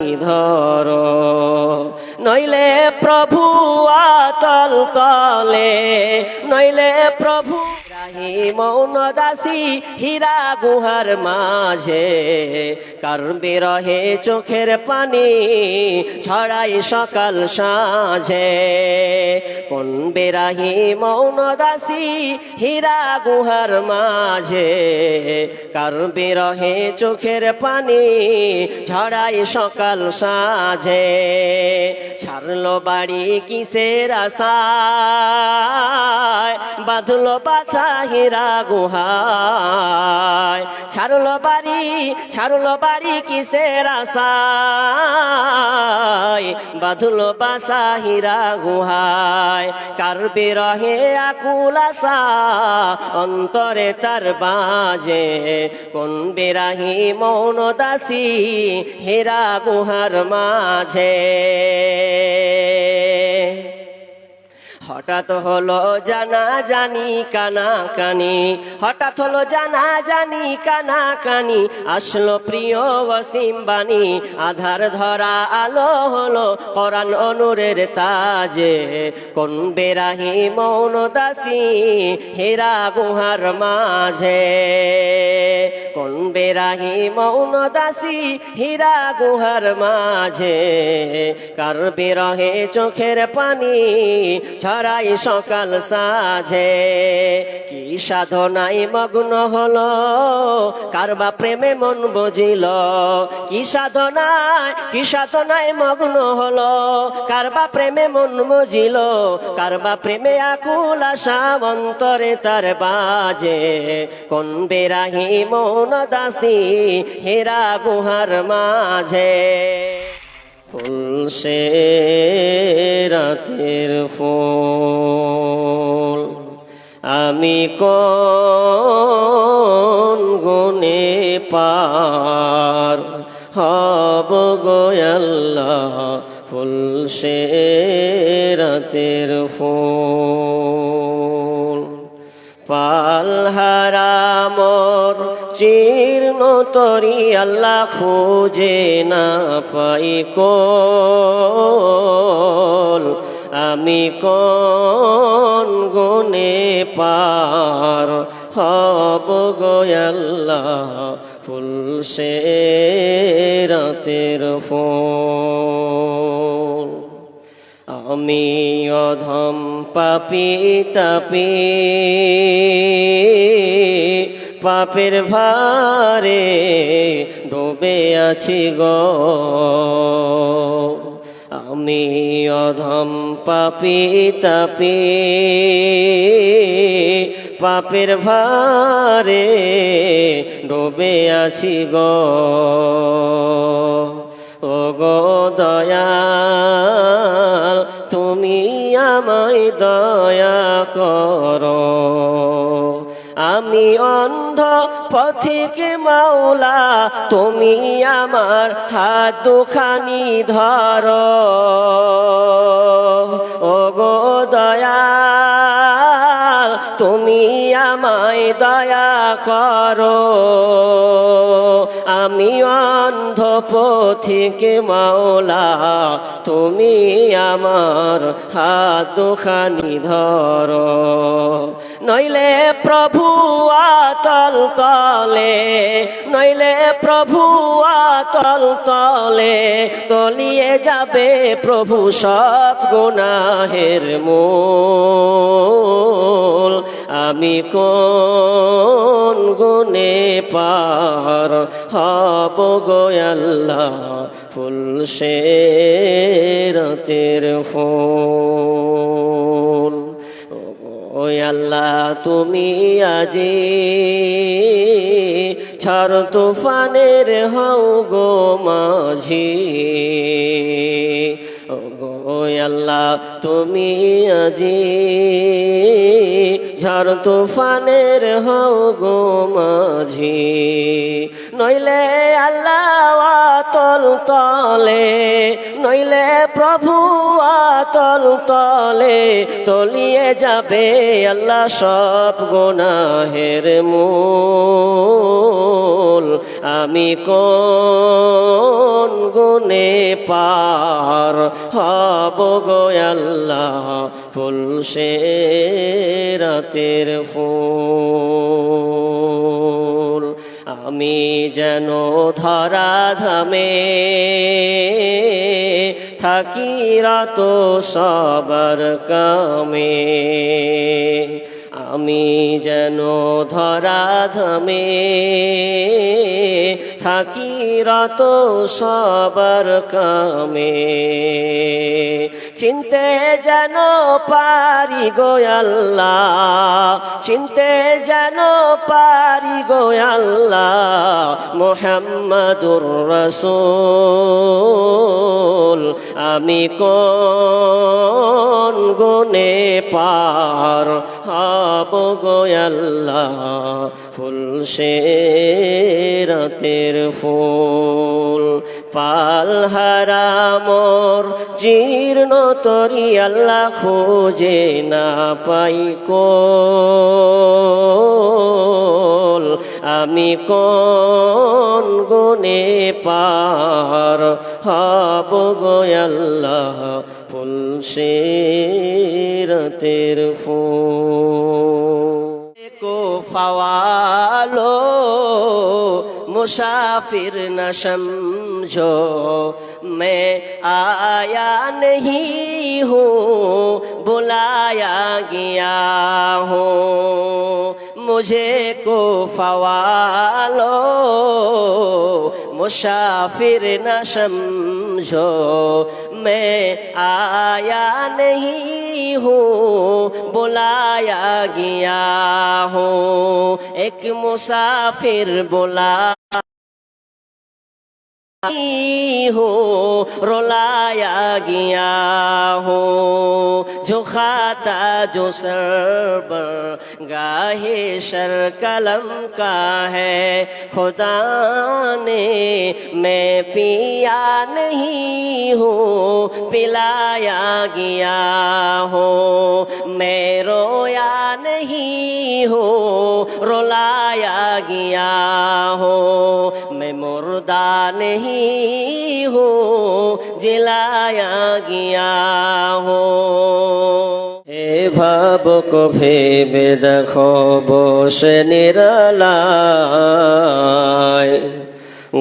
ধর। নইলে প্রভু আতল তলে নইলে প্রভু রাহি মৌন দাসী হীরা গুহার মাঝে। কার বিরহে চোখের পানি ছড়াই সকাল সাঁঝে। কোন বেরাহি মৌন দাসী হীরা গুহার মাঝে। কার বিরহে চোখের পানি ঝড়াই সকাল সাঁঝে। ছাড়লো বাড়ি কিসের আশায়? বাঁধলো বাধা হীরা গুহায়। ছাড়লো বাড়ি ছাড়লো বাড়ি কিসের আশায়? বাঁধলো বাসা হীরা গুহায়। কার বিরহে আকুল আশা? অন্তরে তার বাজে। কোন বিরাহি মৌন দাসী? হীরা গুহার মাঝে। হঠাৎ হলো জানা জানি কানা কানি হঠাৎ হলো জানা জানি কানা কানি আসলো প্রিয় ওয়াসিম বাণী। আধার ধরা আলো হলো কোরআন অনুরের তাজে। কোন বেরাহি মৌন দাসী, হেরা গুহার মাঝে। কোন বেরাহি মৌন দাসী হীরা গুহার মাঝে। কার বেরহে চোখের পানি, ছড়াই সকাল সাজে কি সাধনাই মগ্ন হলো কারবা প্রেমে মন বুঝিল? কি সাধনায় কি সাধনায় মগ্ন হলো কারবা প্রেমে মন বুঝিল? কারবা প্রেমে আকুল আশা অন্তরে তার বাজে। কোন বেরাহি মৌন দাসী, হেরা গুহার মাঝে। ফুল সে রাতের ফুল, আমি কোন পার হব গোয়াল্লাহ ফুল সে রাতের ফুল পালহারা চীর্ণ তরি আল্লাহ খুঁজে না পাই কোল। আমি কোন গুনে পার হব গোয়াল্লাহ ফুল সে রাতের ফুল। আমি অধম পাপি তাপি। পাপের ভারে ডুবে আছি গো। আমি অধম পাপি তাপি। পাপের ভারে ডুবে আছি গো। ও গো দয়াল, তুমি আমায় দয়া করো। আমি অন্ধ পথিকে মাওলা তুমি আমার হাত দুখানি ধর। ও গো দয়াল তুমি আমায় দয়া করো। আমি অন্ধ পথিকে মাওলা, তুমি আমার হাত দুখানি ধরো। নইলে প্রভু আতল তলে, নইলে প্রভু আতল তলে তলিয়ে যাবে প্রভু সব গুনাহের মূল। আমি কোন গুনে পার হব গোয়াল্লাহ ফুল সে রাতের ফুল। ও আল্লাহ, তুমি আজি ঝড় তুফানের হও গো মাঝি। আল্লাহ তুমি আজি ঝড় তুফানের হও গো মাঝি। নইলে আল্লাহ আতল তলে, নইলে প্রভু আতল তলে, তলিয়ে যাবে আল্লাহ সব গোনাহের মূল। আমি কোন গুনে পার হব আল্লাহ? ফুল সে রাতের ফুল। আমি যেন ধরা ধামে থাকি রাত সবার কামে। আমি যেন ধরা ধামে থাকি রাত সবার কামে। চিনতে যেন পারি গোয়াল্লা চিনতে যেন পারি গোয়াল্লা মোহাম্মদুর রসুল, আমি কোন গুনে পার হব গোয়াল্লা ফুল সে রাতের ফুল। পাল হারামর জীর্ণ তরি আল্লাহ খোঁজে না পাই কোল। আমি কোন গুনে পার হব গোয়াল্লাহ ফুল সে রাতের ফুল। मुसाफिर न समझो, मैं आया नहीं हूँ, बुलाया गया हूँ। मुझे को फवालो मुसाफिर न समझो, मैं आया नहीं हूँ, बुलाया गया हूँ। एक मुसाफिर बुला हो, रोलाया गया हो। जो खाता, जो सर गाहे शर कलम का है। खुदा ने मैं पिया नहीं हूँ, पिलाया गया हो। मैं रोया नहीं हूँ, रोलाया गया हो। मैं मुर्दा नहीं हूँ जिलाया गया हो হে ভাবক ভেবে দেখো বসে নিরালায়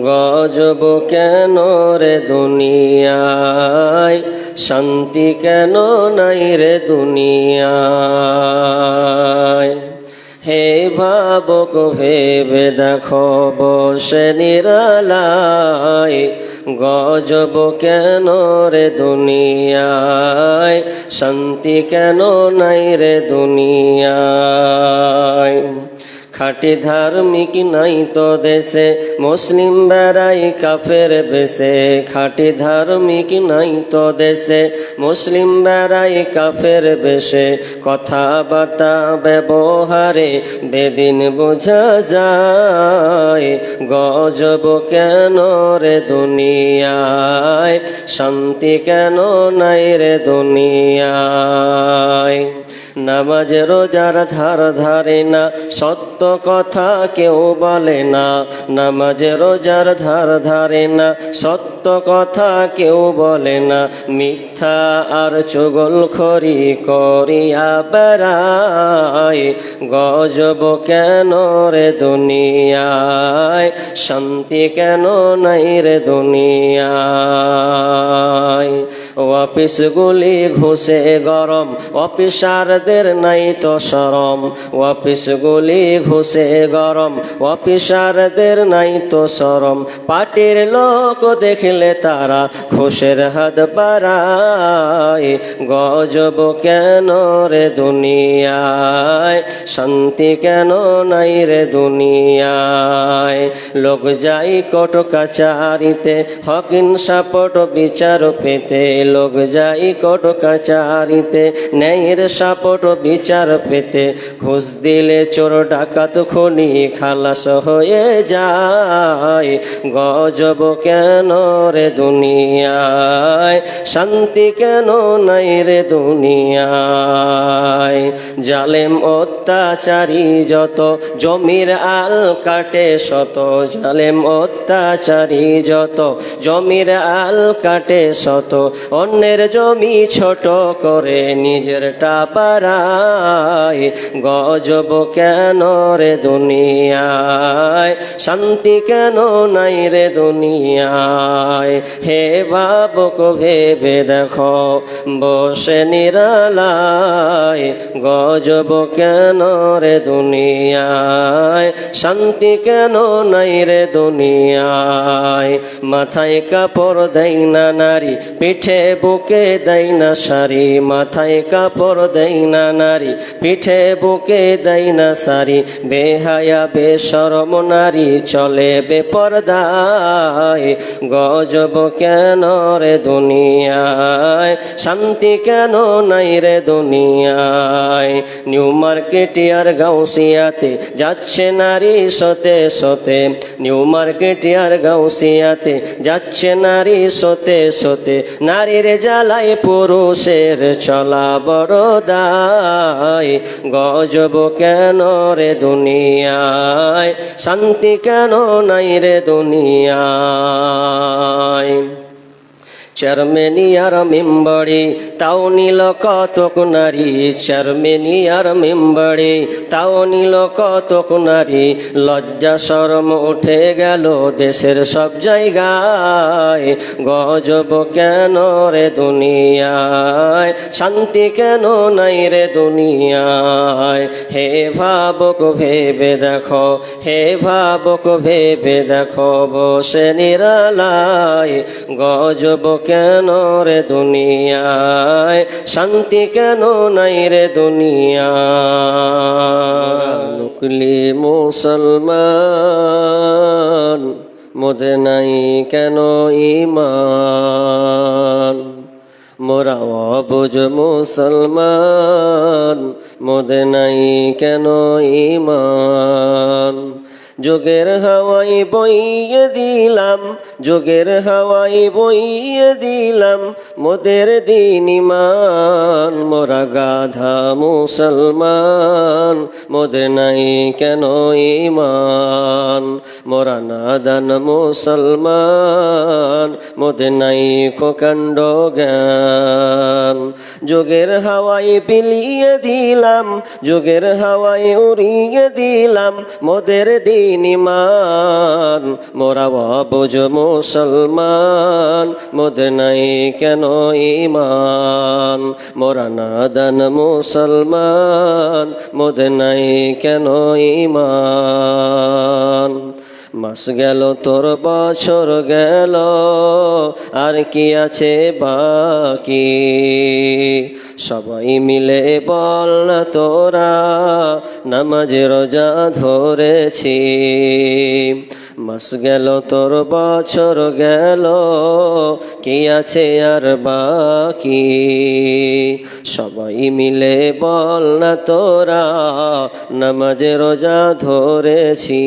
গজব কেন রে দুনিয়ায় শান্তি কেন নাই রে দুনিয়ায় হে ভাবক ভেবে দেখো বসে নিরালায় গজব কেন রে দুনিয়ায়? শান্তি কেন নাই রে দুনিয়ায়? খাটি ধার্মিক নাই তো দেশে, মুসলিম বেড়াই কাফের বেশে। খাটি ধার্মিক নাই তো দেশে, মুসলিম বেড়াই কাফের বেশে। কথাবার্তা, ব্যবহারে বেদিন বোঝা যায়, গজব কেন রে দুনিয়ায়? শান্তি কেন নাই রে দুনিয়ায়? নামাজ রোজার ধার ধারে না, সত্য কথা কেউ বলে না। নামাজ রোজার ধার ধারে না, সত্য কথা কেউ বলে না। মিথ্যা আর চুগল খড়ি করিয়া বেড়ায়, গজব কেন রে দুনিয়ায়? শান্তি কেন নাই রে দুনিয়ায়? অফিসগুলি ঘুষে গরম, অফিসারদের নাই তো সরম অফিসগুলি ঘুষে গরম, অফিসারদের নাই তো সরম পার্টির লোক দেখলে তারা ঘুষের হাত বাড়ায়, গজব কেন রে দুনিয়ায়? শান্তি কেন নাই রে দুনিয়ায়? লোক যাই কোট কাচারিতে হকিন সাপট বিচার পেতে। লোক যাই কোট কাচারিতে ন্যায়ের সাপট বিচার পেতে। ঘুষ দিলে চোর ডাকাত খনি খালাস হয়ে যায়। গজব কেন রে দুনিয়ায়? শান্তি কেন নাই রে দুনিয়ায়? জালেম অত্যাচারী যত, জমির আল কাটে শত। জালেম অত্যাচারী যত, জমির আল কাটে শত, অন্যের জমি ছোট করে নিজের টাপারায়, গজব কেন রে দুনিয়ায়? শান্তি কেন নাই রে দুনিয়ায়? হে বাবক ভেবে দেখো, বসে নিরালায়, গজব কেন রে দুনিয়ায়? শান্তি কেন নাই রে দুনিয়ায়। মাথায় কাপড় দেয় না নারী, পিঠে বুকে দেয় না শাড়ি। মাথায় কাপড় দেয় না নারী, পিঠে বুকে দেয় না শাড়ি। বেহায়া, বেশরম নারী চলে বেপরদায়। গজব কেন রে দুনিয়ায়? শান্তি কেন নাই রে দুনিয়ায়? নিউ মার্কেট আর গাউসিয়াতে যাচ্ছে নারী সতে সতে। নিউ মার্কেট আর গাউসিয়াতে যাচ্ছে নারী সোতে সোতে, নারীর জ্বালায় পুরুষের চলা বড় গজব কেন রে দুনিয়ায়? শান্তি কেন নাই রে দুনিয়ায়? চেয়ারম্যানিয়ার মেম্বারে তাও নিল কতক নারী। চেয়ারম্যানিয়ার মেম্বারে তাও নিল কতক নারী। লজ্জা শরম উঠে গেল দেশের সব জায়গায়। গজব কেন রে দুনিয়ায়? শান্তি কেন নাই রে দুনিয়ায়? হে ভাবক ভেবে দেখো, হে ভাবক ভেবে দেখো বসে নিরালায়। গজব কেন রে দুনিয়ায়? শান্তি কেন নাই রে দুনিয়ায়? নুকলি মুসলমান মোদে নাই কেন ইমান মোরা অবুজ মুসলমান মোদে নাই কেন ইমান যোগের হাওয়াই বইয়ে দিলাম, যোগের হাওয়াই বইয়ে দিলাম, মোদের দিন ইমান, মোরা গাধা মুসলমান, মোদের নাই কেন ইমান, মোরা নাদান মুসলমান, মোদের নাই খোকাণ্ড জ্ঞান। যোগের হাওয়াই বিলিয়ে দিলাম, যোগের হাওয়াই উড়িয়ে দিলাম, মোদের দিন ইমান মোরা বাবুজ মুসলমান মোদের নাই কেন ইমান মোরা নাদান মুসলমান মোদের নাই কেন ইমান মাস গেল, তোর বছর গেল, আর কি আছে বাকি? সবাই মিলে বল তোরা, নামাজে রোজা ধরেছি। মাস গেল, তোর বছর গেল, কি আছে আর বাকি? সবাই মিলে বল না তোরা, নামাজে রোজা ধরেছি।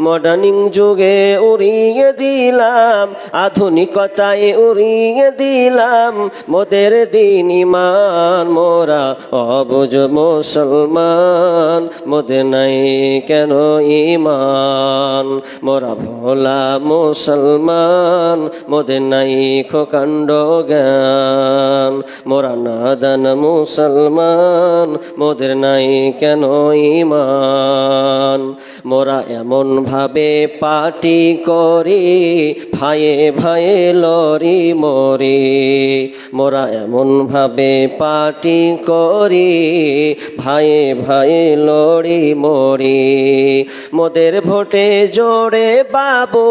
মডার্নিং যুগে উড়িয়ে দিলাম, আধুনিকতায় উড়িয়ে দিলাম, মোদের দিন ইমান, মোরা অবুজ মুসলমান, মোদের নাই কেন ইমান? মোরা ভোলা মুসলমান মোদের নাই খোকাণ্ড জ্ঞান। মোরা নাদান মুসলমান মোদের নাই কেন ইমান? মোরা এমন ভাবে পাটি করি, ভাইয়ে ভাইয়ে লরি মরি। মোরা এমন ভাবে পাটি করি, ভাইয়ে ভাইয়ে লড়ি মরি। মোদের ভোটে জোরে বাবু,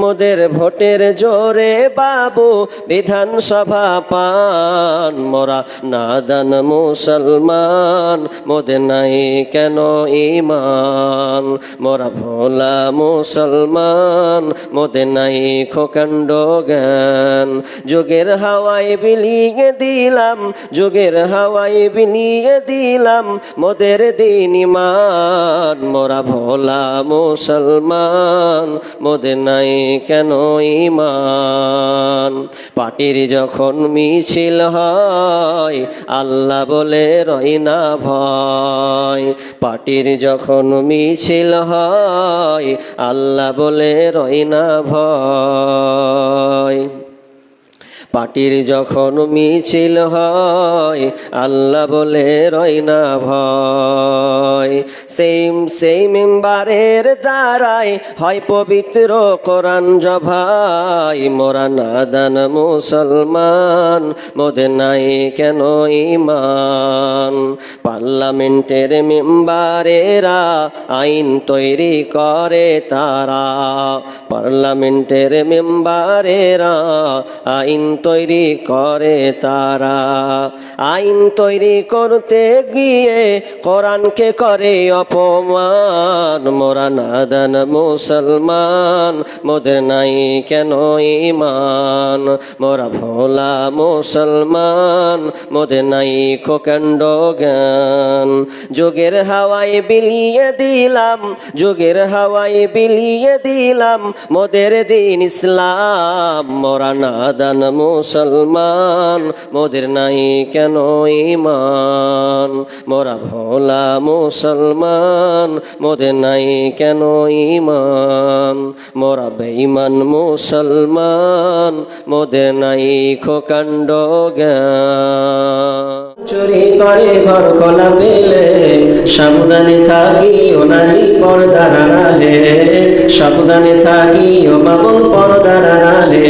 মোদের ভোটের জোরে বাবু, বিধানসভা পান। মোরা নাদান মুসলমান মোদের নাই কেন ইমান মোরা ভোলা মুসলমান মোদের নাই খোকাণ্ড জ্ঞান। যোগের হাওয়ায় বিলিয়ে দিলাম, যোগের হাওয়ায় বিলিয়ে দিলাম, মোদের দিন ইমান মোরা ভোলা মুসলমান মোদের নাই কেন ইমান পাটির যখন মিছিল হয়, আল্লাহ বলে রই না ভয়। পাটির যখন মিছিল হয়, আল্লাহ বলে রই না ভয়। পাটির যখন মিছিল হয়, আল্লাহ বলে রই না ভয়। সেই সেই মেম্বারের দ্বারাই হয় পবিত্র কোরআন জভাই মোরা নাদান মুসলমান নাই কেন ইমান পার্লামেন্টের মেম্বারেরা আইন তৈরি করে তারা। পার্লামেন্টের মেম্বারেরা আইন তৈরি করে তারা। আইন তৈরি করতে গিয়ে কোরআনকে করে অপমান। মোরা নাদান মুসলমান, মোদের নাই কেন ইমান মোরা ভোলা মুসলমান, মোদের নাই খোকাণ্ড জ্ঞান। যোগের হাওয়ায় বিলিয়ে দিলাম, যোগের হাওয়ায় বিলিয়ে দিলাম, মোদের দিন ইসলাম। মোরা নাদান মুসলমান, মোদের নাই কেন ইমান মোরা ভোলা মুসলমান, মোদের নাই কেন ইমান মোরা বেঈমান মুসলমান, মোদের নাই খোকাণ্ড জ্ঞান। চুরি করে ঘর খোলা পেলে, সাবধানে থাকি ওনারই পর্দার আড়ালে, সাবধানে থাকি ও বাবন পর্দার আড়ালে।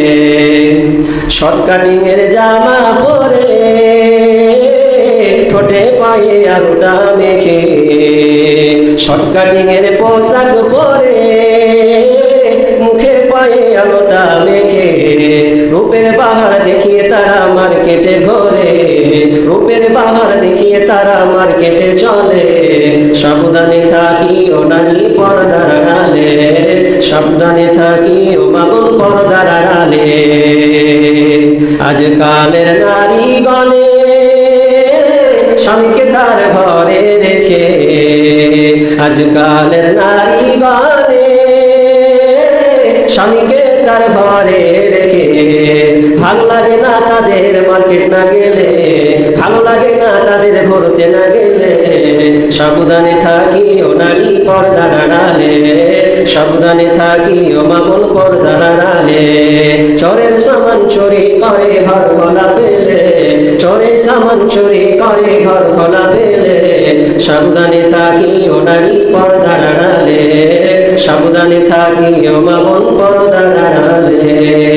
শর্ট কাটিং এর জামা পরে, ঠোঁটে পায়ে আলতা মেখে, শর্ট কাটিং এর পোশাক পরে মুখে আলোটা মেখে রূপের বাহার দেখিয়ে তারা মার্কেটে ঘোরে। রূপের বাহার দেখিয়ে তারা মার্কেটে চলে। সাবধানে থাকি ও নারী পর্দার আড়ালে। সাবধানে থাকি ও বাবন পর্দার আড়ালে। আজকালের নারী গণে স্বামীকে তার ঘরে রেখে। আজকালের নারী গণে স্বামীকে তার ঘরে রেখে, ভালো লাগে না তাদের মার্কেট না গেলে, ভালো লাগে না তাদের ঘরতে না গেলে, সাবধানে থাকি ও নারী পর্দা আড়ালে, সাবধানে থাকি ও মামুন পর্দা আড়ালে। চরের সমান চরি করে ঘর বলা পেলে চোরে সামান চুরি করে ঘর খোলা পেলে সাবধানে থাকি ও নারী পর্দা আড়ালে সাবধানে থাকি ও মামন পর্দা আড়ালে